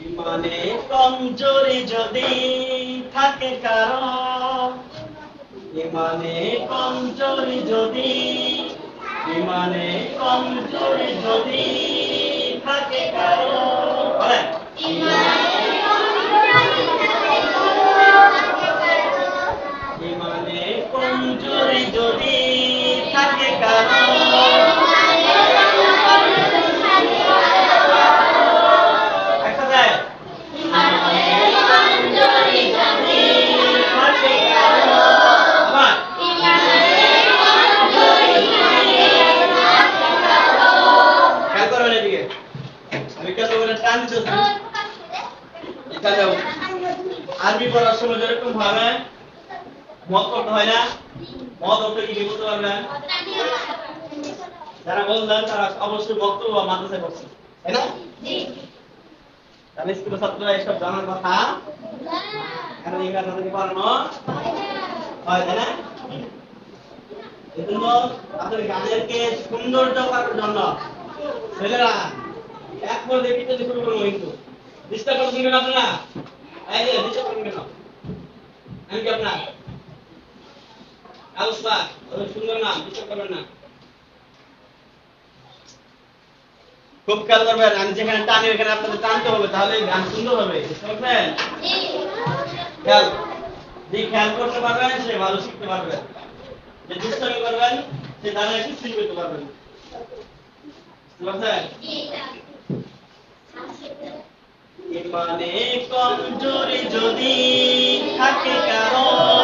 ইমানে কমজোরি যদি থাকে কারও ইমানে কমজোরি যদি ইমানে কমজোরি যদি আরবি পড়ার সময় যেরকম ভাবে মত করতে হয় না মত অর্থ কি বলতে পারবেন যারা বললেন তারা অবশ্যই বক্তব্য বা মাদ্রাসায় পড়ছে তাই না? তাহলে স্কুলের ছাত্ররা এসব জানার কথা। কারণ ইংরেজি তাদেরকে পড়ানো হয় তাই না? এজন্য আপনাদের গানেরকে সৌন্দর্য করার জন্য ছেলেরা এক পর দেখি তো শুরু করব কিন্তু। ডিস্টার্ব আপনারা। এই যে ডিস্টার্ব করবেন কেন আমি কি আপনার আলসা ওই সুন্দর না ডিস্টার্ব করবেন না খুব খেয়াল করবেন আমি যেখানে টানি ওখানে আপনাদের টানতে হবে তাহলে গান সুন্দর হবে বুঝতে পারছেন খেয়াল যে খেয়াল করতে পারবেন সে ভালো শিখতে পারবে যে দুষ্টামি করবেন সে দানা একটু শিখতে পারবেন বুঝতে পারছেন ইমানে কমজোরি যদি থাকে কারও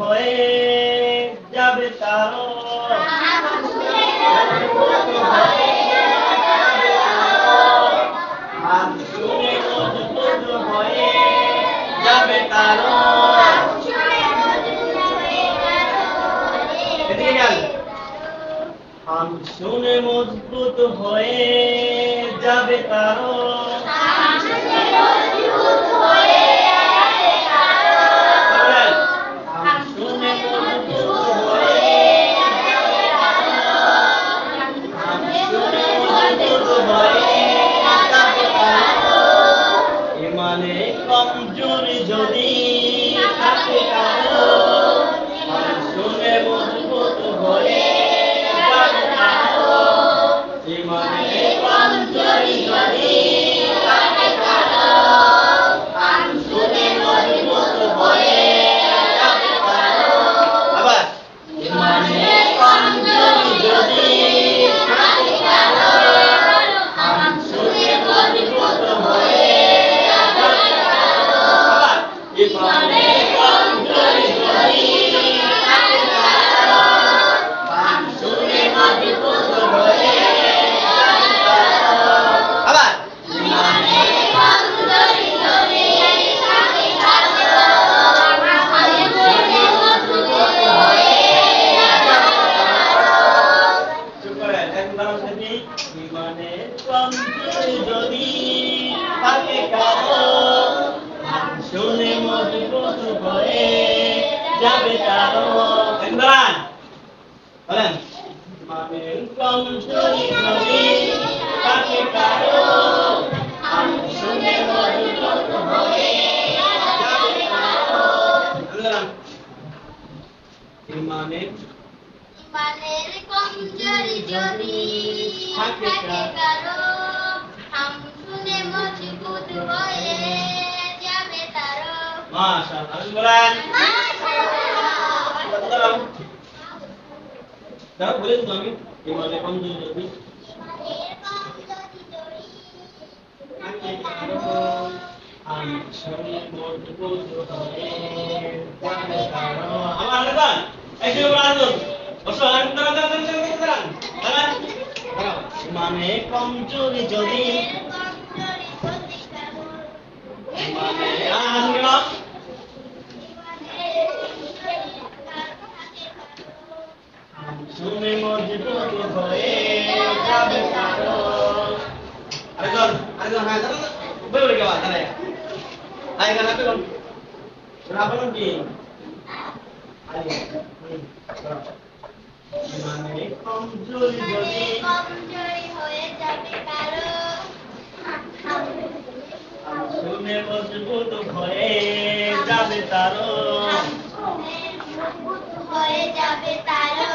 হয়ে যাবে যাবে কারও হামসুনে মজবুত হয়ে যাবে গেল হাম শুনে মজবুত হয়ে যাবে কারও বলেন, একবার যদি যদি থাকে কারও শুনে মজবুত হয়ে যাবে কারও একবার বলেন। ইমানে কমজোরি যদি থাকে কারও শুনে মজবুত হয়ে যাবে কারও আল্লাহ ইমানে ইমানের কমজোরি যদি থাকে কারও হাম শুনে মজবুত হয়ে যাবে বলে আমি কমজোরি যদি কারণ আমার আরেকবার একটু বলে মানে কমজোরি যদি মানে শুনে মজবুত হয়ে যাবে আরেকজন আরেকজন হ্যাঁ বলে বলে গেবা আয় গানা পেলাম রাবণ কি দাঁড়াও। কমজোরি শুনে মজবুত হয়ে যাবে তারও হয়ে যাবে তারও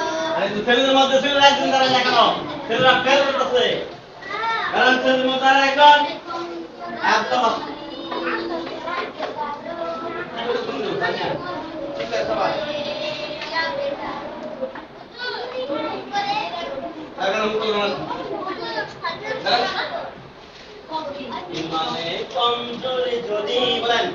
ছেলেদের মধ্যে ছেলেরা একজন দাঁড়ায় না ছেলেরা ফেল করতেছে কারণ ছেলেদের মধ্যে আর একজন একদম ইমানে কমজোরি যদি বলেন